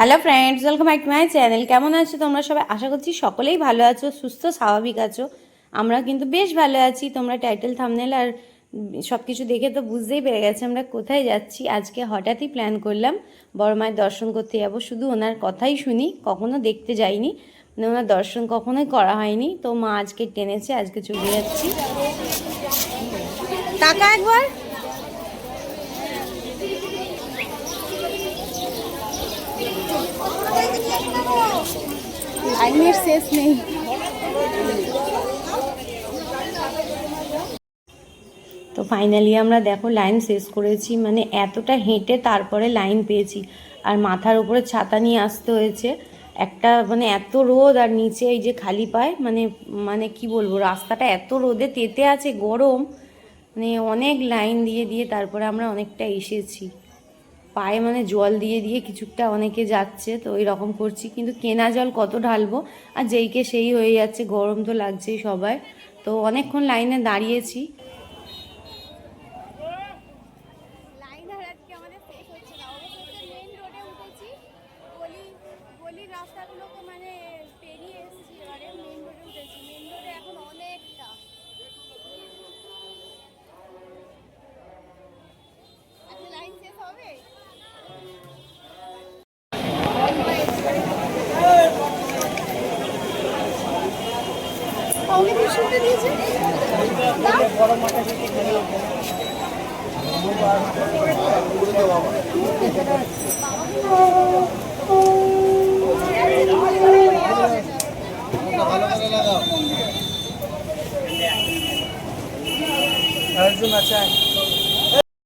Hello friends welcome back to my channel কেমন আছো তোমরা সবাই? আশা করছি সকলেই ভালো আছো, সুস্থ, স্বাভাবিক আছো। আমরা কিন্তু বেশ ভালো আছি। তোমরা টাইটেল থামনেল আর সব কিছু দেখে তো বুঝতেই পেরে গেছে আমরা কোথায় যাচ্ছি। আজকে হঠাৎই প্ল্যান করলাম, বড় মায়ের দর্শন করতে যাব। শুধু ওনার কথাই শুনি, কখনো দেখতে যাইনি। মানে ওনার দর্শন কখনোই করা হয়নি। তো মা আজকে টেনেছে, আজকে চলে যাচ্ছি। টাকা একবার। শেষ নেই। তো ফাইনালি আমরা দেখো লাইন শেষ করেছি মানে এতটা হেঁটে তারপরে লাইন পেয়েছি। আর মাথার উপরে ছাতা নিয়ে আসতে হয়েছে। একটা মানে এত রোদ আর নিচে এই যে খালি পায় মানে মানে কি বলব, রাস্তাটা এত রোদে তেতে আছে, গরম। মানে অনেক লাইন দিয়ে দিয়ে তারপরে আমরা অনেকটা এসেছি। পায়ে মানে জল দিয়ে দিয়ে কিছুটা অনেকে যাচ্ছে, তো রকম করছি। কিন্তু কেনা জল কত ঢালবো? আর যেইকে সেই হয়ে যাচ্ছে, গরম তো লাগছেই সবাই তো অনেকক্ষণ লাইনে দাঁড়িয়েছি।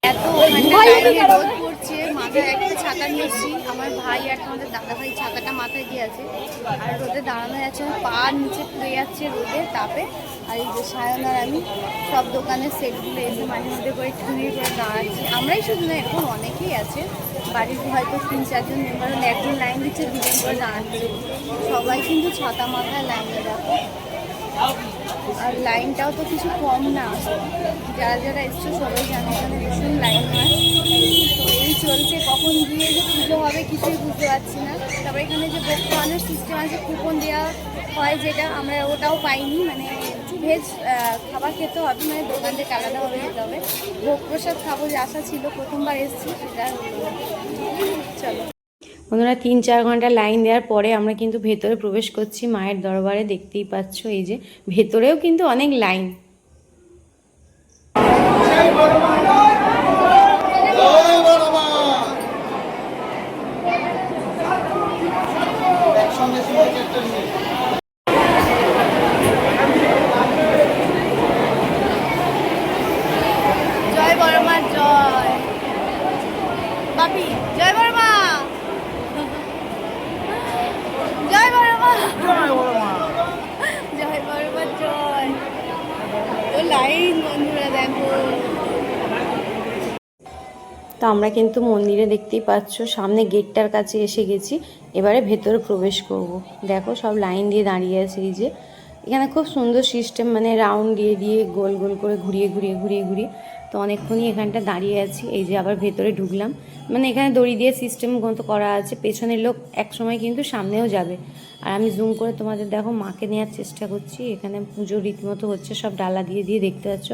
এত রোদ পড়ছে মাথায় একটা ছাতা নিয়েছি। আমার ভাই আর আমাদের দাদা ভাই ছাতাটা মাথায় দিয়ে আছে আর রোদে দাঁড়ানো যাচ্ছে পা নিচে পুড়ে যাচ্ছে রোদে তাপে। আর এই যে সায়ন আর আমি সব দোকানের সেটগুলো এসে মাঝে মধ্যে করে ঠুনিয়ে করে দাঁড়াচ্ছি। আমরাই শুধু না, এরকম অনেকেই আছে। বাড়ির হয়তো তিন, চারজন মেম্বার হলে একজন লাইন দিচ্ছে, দুজন করে দাঁড়াচ্ছে। সবাই কিন্তু ছাতা মাথায় লাইনে দেখো। আর লাইনটাও তো কিছু কম না। যারা যারা এসছো সবাই জানে এখানে ভীষণ লাইন হয়। চলছে, কখন গিয়ে যে পুজো হবে কিছুই বুঝতে পারছি না। তারপরে এখানে যে ভোগ খাওয়ানোর সিস্টেম আছে কুপন দেওয়া হয় যেটা, আমরা ওটাও পাইনি মানে ভেজ খাবার খেতে হবে মানে দোকান থেকে আলাদাভাবে যেতে হবে। ভোগ প্রসাদ খাব, যে আশা ছিল, প্রথমবার এসেছি, সেটা চলো। বন্ধুরা, তিন চার ঘণ্টা লাইন দেওয়ার পরে আমরা কিন্তু ভেতরে প্রবেশ করছি, মায়ের দরবারে, দেখতেই পাচ্ছ এই যে, ভেতরেও কিন্তু অনেক লাইন। জয় জয়। বাপি জয় জয় জয় জয় তো লাইন বন্ধুরা দেখো। তো আমরা কিন্তু মন্দিরে দেখতেই পাচ্ছ সামনে গেটটার কাছে এসে গেছি। এবারে ভেতরে প্রবেশ করব। দেখো সব লাইন দিয়ে দাঁড়িয়ে আছে এই যে। এখানে খুব সুন্দর সিস্টেম মানে রাউন্ড দিয়ে দিয়ে গোল গোল করে ঘুরিয়ে ঘুরিয়ে ঘুরিয়ে ঘুরিয়ে। তো অনেকক্ষণই এখানটা দাঁড়িয়ে আছি। এই যে আবার ভেতরে ঢুকলাম। মানে এখানে দড়ি দিয়ে সিস্টেম মতো করা আছে। পেছনের লোক একসময় কিন্তু সামনেও যাবে। আর আমি জুম করে তোমাদের দেখো, মাকে নেওয়ার চেষ্টা করছি। এখানে পুজো রীতিমতো হচ্ছে, সব ডালা দিয়ে দিয়ে দেখতে পাচ্ছ।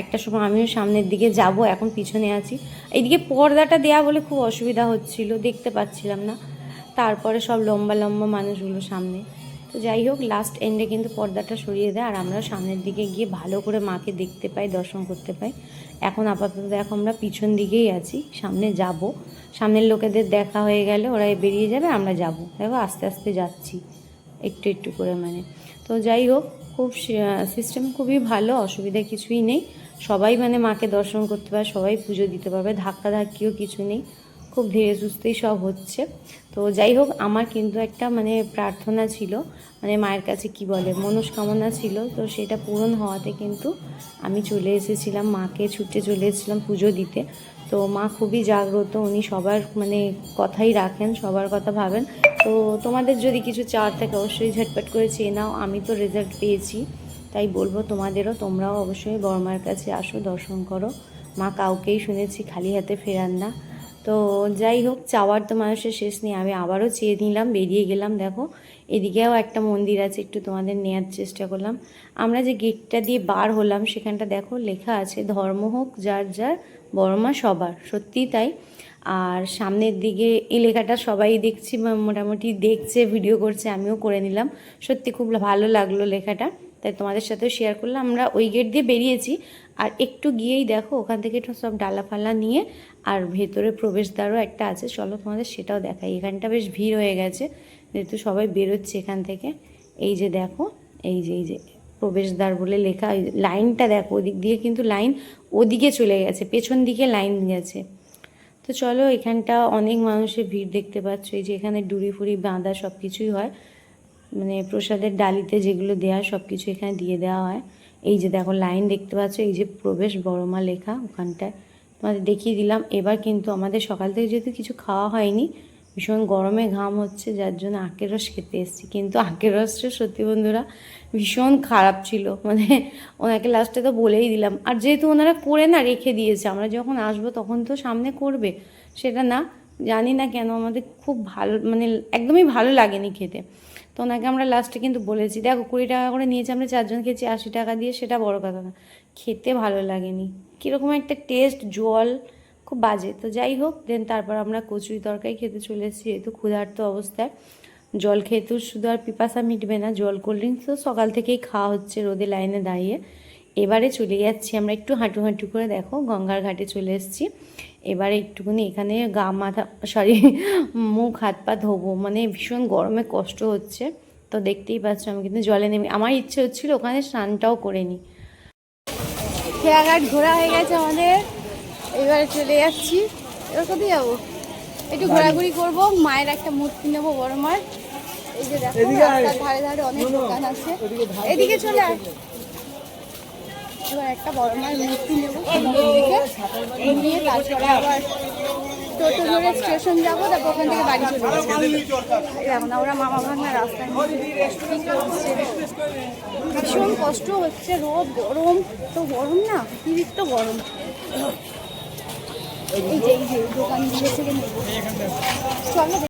একটা সময় আমিও সামনের দিকে যাব, এখন পিছনে আছি। এইদিকে পর্দাটা দেয়া বলে খুব অসুবিধা হচ্ছিল, দেখতে পাচ্ছিলাম না। তারপরে সব লম্বা লম্বা মানুষগুলো সামনে। তো যাই হোক লাস্ট এন্ডে কিন্তু পর্দাটা সরিয়ে দেয়, আর আমরা সামনের দিকে গিয়ে ভালো করে মাকে দেখতে পাই, দর্শন করতে পাই। এখন আপাতত দেখো আমরা পিছন দিকেই আছি, সামনে যাব। সামনের লোকেদের দেখা হয়ে গেলে ওরা বেরিয়ে যাবে, আমরা যাব। দেখো, আস্তে আস্তে যাচ্ছি, একটু একটু করে মানে। তো যাই হোক, খুব সিস্টেম খুবই ভালো, অসুবিধা কিছুই নেই। সবাই মানে মাকে দর্শন করতে পারে, সবাই পুজো দিতে পারবে ধাক্কা ধাক্কিও কিছু নেই। খুব ধীরে সুস্থেই সব হচ্ছে। তো যাই হোক, আমার কিন্তু একটা মানে প্রার্থনা ছিল মানে মায়ের কাছে কি বলে, মনস্কামনা ছিল। তো সেটা পূরণ হওয়াতে কিন্তু আমি চলে এসেছিলাম, মাকে ছুটে চলে এসেছিলাম পুজো দিতে। তো মা খুবই জাগ্রত, উনি সবার মানে কথাই রাখেন, সবার কথা ভাবেন। তো তোমাদের যদি কিছু চাওয়ার থাকে, অবশ্যই ঝটপট করে চেয়ে নাও, আমি তো রেজাল্ট পেয়েছি। তাই বলব তোমাদেরও, তোমরাও অবশ্যই বড় বড়মার কাছে আসো, দর্শন করো। মা কাউকেই শুনেছি, খালি হাতে ফেরান না। তো যাই হোক, চাওয়ার তো মানুষের শেষ নেই। আমি আবারও চেয়ে নিলাম, বেরিয়ে গেলাম, দেখো। এদিকেও একটা মন্দির আছে, একটু তোমাদের নেয়ার চেষ্টা করলাম। আমরা যে গেটটা দিয়ে বার হলাম, সেখানটা দেখো, লেখা আছে, ধর্ম হোক যার যার বড়মা সবার। সত্যিই তাই। আর সামনের দিকে এই লেখাটা সবাই দেখছি মোটামুটি দেখছে, ভিডিও করছে, আমিও করে নিলাম। সত্যি খুব ভালো লাগল লেখাটা। তাই তোমাদের সাথেও শেয়ার করলাম। আমরা ওই গেট দিয়ে বেরিয়েছি। আর একটু গিয়েই দেখো, ওখান থেকে সব ডালা ফালা নিয়ে আর ভেতরে প্রবেশদ্বারও একটা আছে। চলো তোমাদের সেটাও দেখাই। এখানটা বেশ ভিড় হয়ে গেছে, যেহেতু সবাই বেরোচ্ছে এখান থেকে। এই যে দেখো, এই যে এই যে, প্রবেশদ্বার বলে লেখা লাইনটা দেখো, ওদিক দিয়ে কিন্তু লাইন ওদিকে চলে গেছে, পেছন দিকে লাইন গেছে। তো চলো এখানটা অনেক মানুষের ভিড় দেখতে পাচ্ছ। এই যে এখানে ডুরি ফুরি বাঁধা সব কিছুই হয়। মানে প্রসাদের ডালিতে যেগুলো দেওয়া সব কিছু এখানে দিয়ে দেওয়া হয়। এই যে দেখো লাইন দেখতে পাচ্ছ, এই যে প্রবেশ বড়মা লেখা ওখানটায়। তোমাদের দেখিয়ে দিলাম, এবার কিন্তু আমাদের সকাল থেকে যেহেতু কিছু খাওয়া হয়নি, ভীষণ গরমে ঘাম হচ্ছে, যার জন্য আখের রস খেতে এসেছি। কিন্তু আখের রসটা সত্যি বন্ধুরা ভীষণ খারাপ ছিল। মানে ওনাকে লাস্টে তো বলেই দিলাম। আর যেহেতু ওনারা করে না, রেখে দিয়েছে, আমরা যখন আসব তখন তো সামনে করবে। সেটা না, জানি না কেন আমাদের খুব ভালো মানে একদমই ভালো লাগেনি খেতে। তো ওনাকে আমরা লাস্টে কিন্তু বলেছি, দেখো, কুড়ি টাকা করে নিয়েছি, আমরা চারজন খেয়েছি আশি টাকা দিয়ে, সেটা বড় কথা না। খেতে ভালো লাগেনি। কীরকম একটা টেস্ট জল, খুব বাজে। তো যাই হোক দেন তারপর আমরা কচুরি তরকারি খেতে চলে এসেছি, যেহেতু ক্ষুধার্ত অবস্থায় জল তো শুধু আর পিপাসা মিটবে না, জল কোল্ড ড্রিঙ্কস তো সকাল থেকেই খাওয়া হচ্ছে রোদে লাইনে দাঁড়িয়ে। এবারে চলে যাচ্ছি আমরা একটু হাঁটু হাঁটু করে, দেখো, গঙ্গার ঘাটে চলে এসেছি। এবারে একটুখানি এখানে গা মাথা সরি মুখ হাত পা ধোবো। মানে ভীষণ গরমে কষ্ট হচ্ছে। তো দেখতেই পাচ্ছ আমি কিন্তু জলে নেমে আমার ইচ্ছে হচ্ছিল ওখানে স্নানটাও করে নিই। খেয়াঘাট ঘোরা হয়ে গেছে আমাদের। এবারে চলে যাচ্ছি। এবার কোথায় যাব? একটু ঘোরাঘুরি করব। মায়ের একটা মূর্তি নেব বড় মায়ের এই যে দেখো ধারে ধারে অনেক দোকান আছে। এদিকে চলে আয়। এবার একটা বড় মূর্তি নেব তারপরে স্টেশন যাব, তারপর ওখান থেকে বাড়ি চলে যাব। ওরা মামা ভাঙা রাস্তায় ভীষণ কষ্ট হচ্ছে, রোদ, গরম। তো গরম না, অতিরিক্ত গরম। এই যে এই যে দোকানগুলো থেকে নেব চলো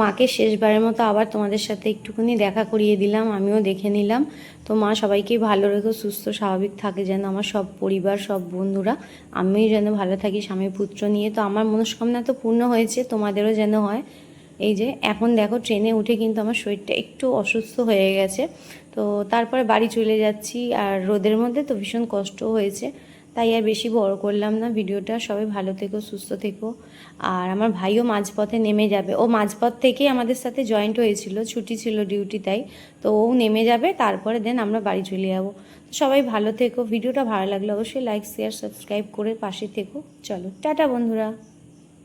মাকে শেষবারের মতো আবার তোমাদের সাথে একটুখানি দেখা করিয়ে দিলাম, আমিও দেখে নিলাম। তো মা সবাইকে ভালো রেখো, সুস্থ, স্বাভাবিক থাকে যেন আমার সব পরিবার, সব বন্ধুরা। আমিও যেন ভালো থাকি স্বামী পুত্র নিয়ে। তো আমার মনস্কামনা তো পূর্ণ হয়েছে, তোমাদেরও যেন হয়। এই যে এখন দেখো ট্রেনে উঠে কিন্তু আমার শরীরটা একটু অসুস্থ হয়ে গেছে। তো তারপরে বাড়ি চলে যাচ্ছি, আর রোদের মধ্যে তো ভীষণ কষ্ট হয়েছে। তাই আর বেশি বড় করলাম না ভিডিওটা। সবাই ভালো থেকো, সুস্থ থেকো। আর আমার ভাইও মাঝপথে নেমে যাবে। ও মাঝপথ থেকে আমাদের সাথে জয়েন্ট হয়েছিল, ছুটি ছিল ডিউটি তাই। তো ও নেমে যাবে, তারপরে দেন আমরা বাড়ি চলে যাব। সবাই ভালো থেকো। ভিডিওটা ভালো লাগলে অবশ্যই লাইক শেয়ার সাবস্ক্রাইব করে পাশে থেকো। চলো, টাটা বন্ধুরা।